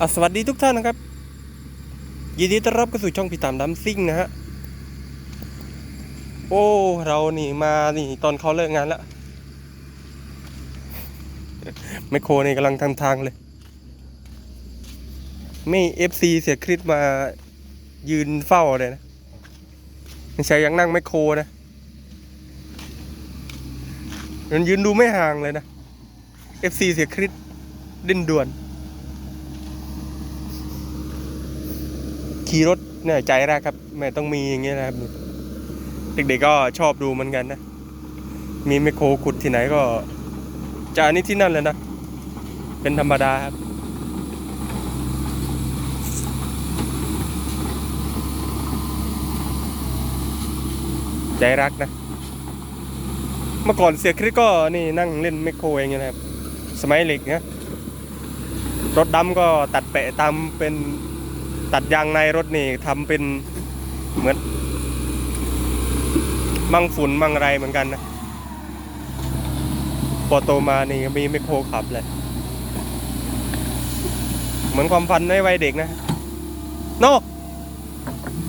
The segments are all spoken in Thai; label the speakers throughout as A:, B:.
A: อสวัสดีทุกท่านนะครับ ยินดีต้อนรับเข้าสู่ช่องพี่ตามดัมซิ่งนะฮะ โอ้ เรานี่มานี่ตอนเขาเลิกงานแล้วไมโครนี่กำลังทำทางเลย ไม่เอฟซีเสียคริสมายืนเฝ้าเลยนะ ไม่ใช่ยังนั่งไมโครนะมันยืนดูไม่ห่างเลยนะเอฟซีเสียคริสดิ้นด่วน ขี่รถเนี่ยใจแรกครับ แม่ต้องมีอย่างเงี้ยนะครับ เด็กๆก็ชอบดูเหมือนกันนะ มีไมโครขุดที่ไหนก็จะอันนี้ที่นั่นเลยนะ เป็นธรรมดาครับใจรักนะ เมื่อก่อนเสียคริสก็นี่นั่งเล่นไมโครเองนะครับ สมัยเล็กนะรถดำก็ตัดแปะตามเป็น ตัดยางในรถนี่ทำเป็นเหมือน มั่งฝุ่นมั่งไรเหมือนกันนะพอโตมานี่มีไมโครขับเลย เหมือนความฝันในวัยเด็กนะ โน่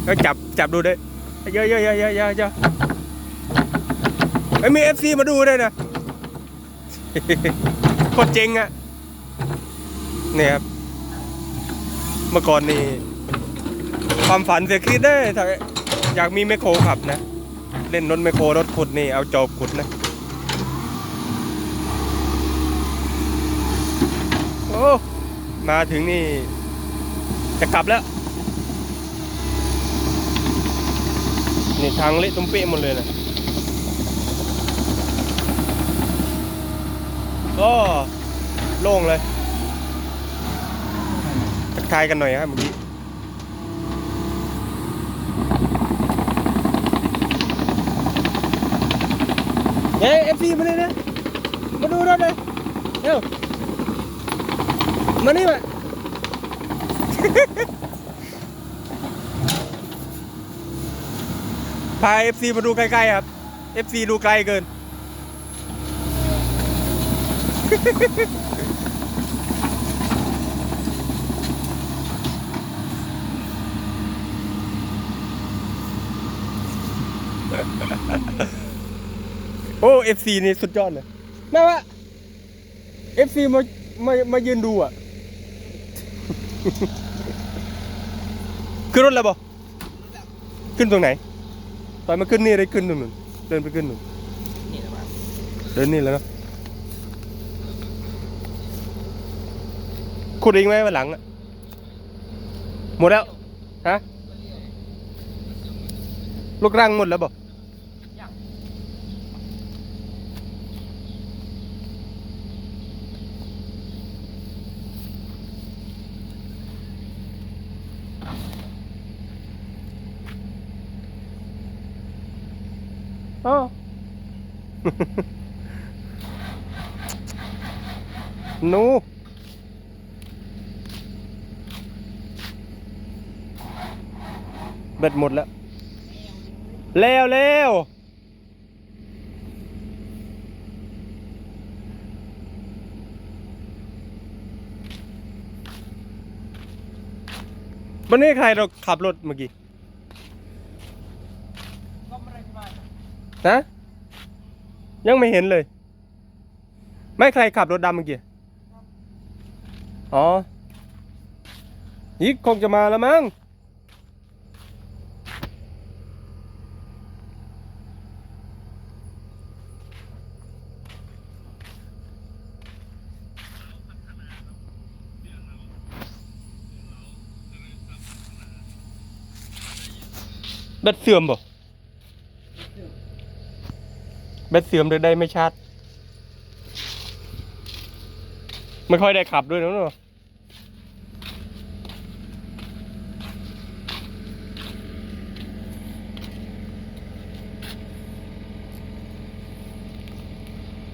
A: ก็จับจับดูด้วยเยอะเยอะเยอะเยอะเยอะเยอะไอ้มีเอฟซีมาดูด้วยนะโคตรเจ๋งอะเนี่ยครับ เมื่อก่อนนี่ ความฝันเสียคิดได้ถ้าอยากมีไมโครขับนะ เล่นรถไมโครรถขุดนี่เอาจอบขุดนะ โอ้ มาถึงนี่ จะกลับแล้ว นี่ทางเละตุ้มเป๊ะหมดเลยนะก็โล่งเลยทักทายกันหน่อยครับเมื่อกี้ เฮ้ยเอฟซีมาเลยนะมาดูรถเลยเร็วมานี่มาพาเอฟซีมาดูใกล้ๆครับเอฟซีดูไกลเกิน โอ้เอฟซีนี่สุดยอดเลยแม่วะเอฟซีมามามายืนดูอะ ขึ้นรถแล้วบ่ขึ้นตรงไหนตอนมาขึ้นนี่ได้ขึ้นตรงนู้นเดินไปขึ้นนู่น
B: นี่และครับ
A: เดินนี่แล้วเนอะขุดเองไหมวันหลังอะหมดแล้วฮะลูกรังหมดแล้วบ่ อ๋อ ห นูเบ็ดหมดแล้วเร็วเร็ววันนี้ใครเราขับรถเมื่อกี้นะ ยังไม่เห็นเลย ไม่ใครขับรถดำเมื่อกี้ อ๋อยิกคงจะมาแล้วมั้งแบตเสื่อม บ่แบตเสื่อมหรือได้ไม่ชาร์จไม่ค่อยได้ขับด้วยนะเนอะ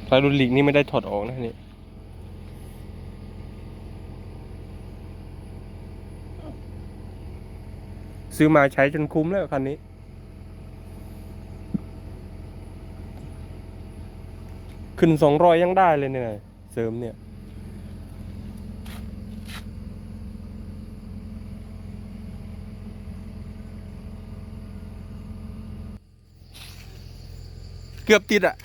A: ไฟรุนลิกนี่ไม่ได้ถอดออกนะนี่ซื้อมาใช้จนคุ้มแล้วคันนี้ ขึ้นสองรอยยังได้เลยเนี่ยเสริมเนี่ย เกือบติดอะ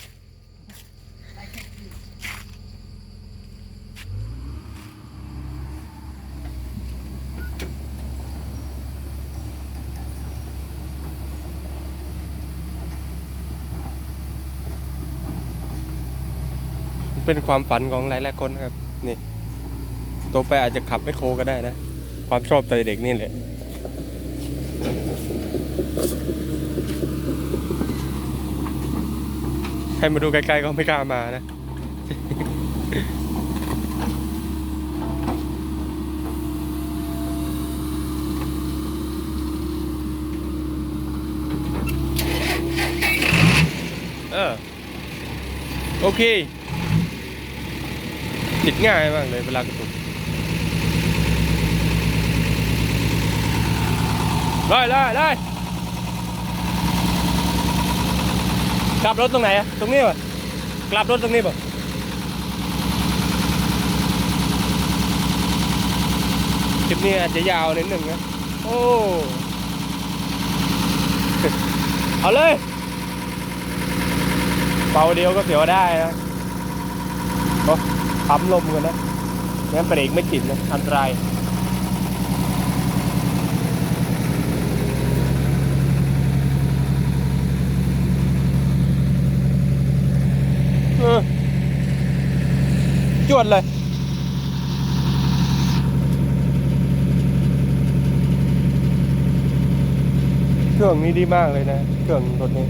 A: เป็นความฝันของหลายๆคนครับ นี่โตไปอาจจะขับไม่โครก็ได้นะ ความชอบตอนเด็กนี่แหละให้มาดูไกล้ๆก็ไม่กล้ามานะ เออ โอเค ติดง่ายมากเลยเวลากระตุกเลยเลยเลยกลับรถตรงไหนอะตรงนี้ป่ะกลับรถตรงนี้ป่ะคลิปนี้อาจจะยาวนิดหนึ่งนะโอ้เอาเลย เป่าเดียวก็เสียวได้นะโอ ปั๊มลมกันนะงั้นเบรกไม่ติดนะอันตรายจวดเลยเครื่องนี้ดีมากเลยนะ เครื่องรถนี้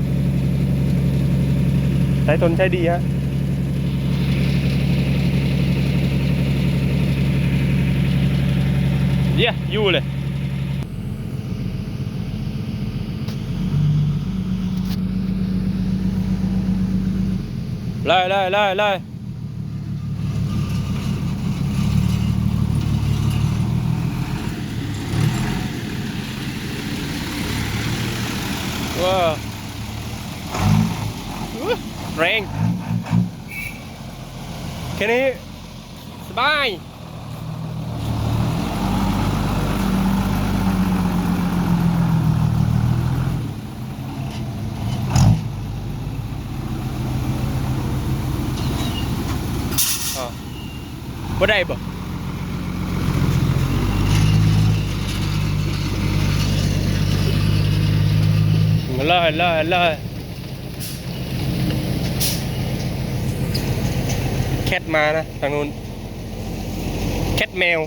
A: ใช้ทนใช้ดีฮะ เยี่ยอยู่เลยเลยเลยเลยเลยว้าวอุ๊ยแรงแค่นี้ สบาย อ๋อ บ่ได้บ่เลยเลยเลยแคทมานะทางนู้นแคทแมว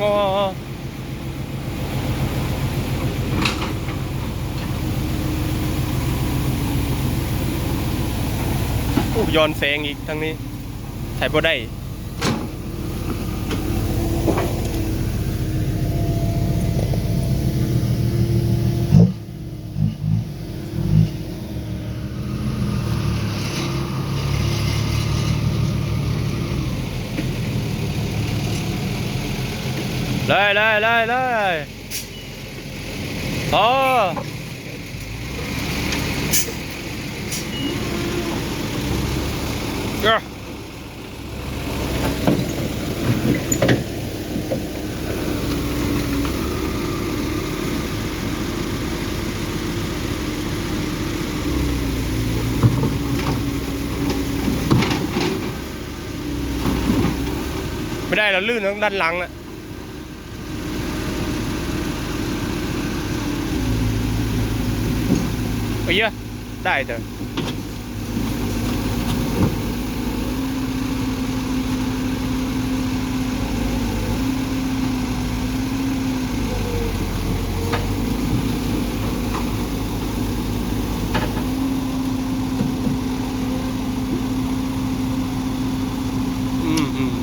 A: ก็ย้อนแสงอีกทั้งนี้ถ่ายบ่ได้ เลยเลยเลยเลยพอ เอ้อไม่ได้เราลื่นทั้งด้านหลังอะ ไปเยอะได้เถอะอืมอืม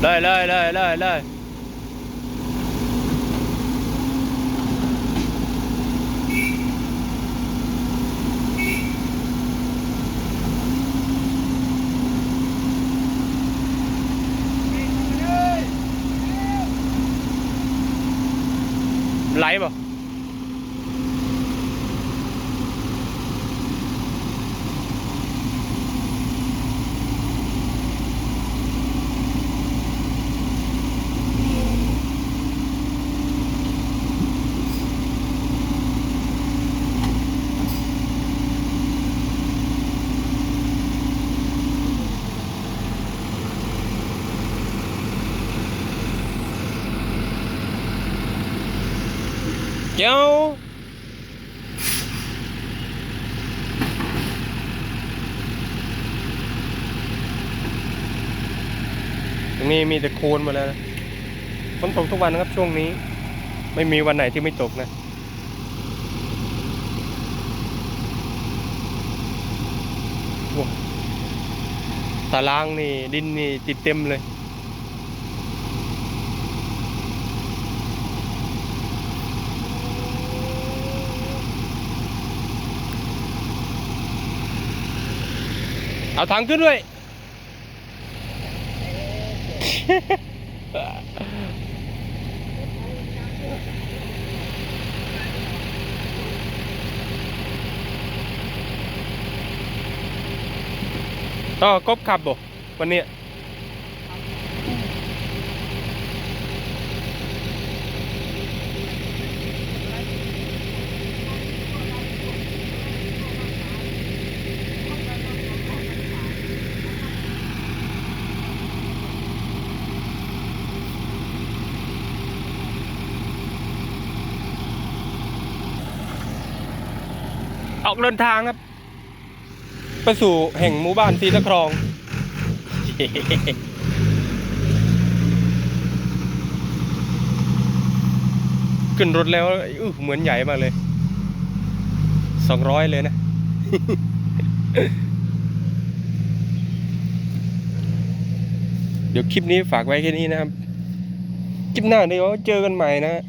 A: เลยเลยเลยเลยเลย ไหลป่ เจ้าตรงนี้มีแต่โคลนหมดแล้วนะฝนตกทุกวันนะครับช่วงนี้ ไม่มีวันไหนที่ไม่ตกนะตารางนี่ดินนี่ติดเต็มเลย เอาถังขึ้นด้วยก็กบขับบ่วันนี้ ออกเดินทางครับ ไปสู่แห่งหมู่บ้านสีตะครองขึ้นรถแล้วอื้อเหมือนใหญ่มากเลย สองร้อยเลยนะ เดี๋ยวคลิปนี้ฝากไว้แค่นี้นะครับ คลิปหน้าเดี๋ยวเจอกันใหม่นะฮะ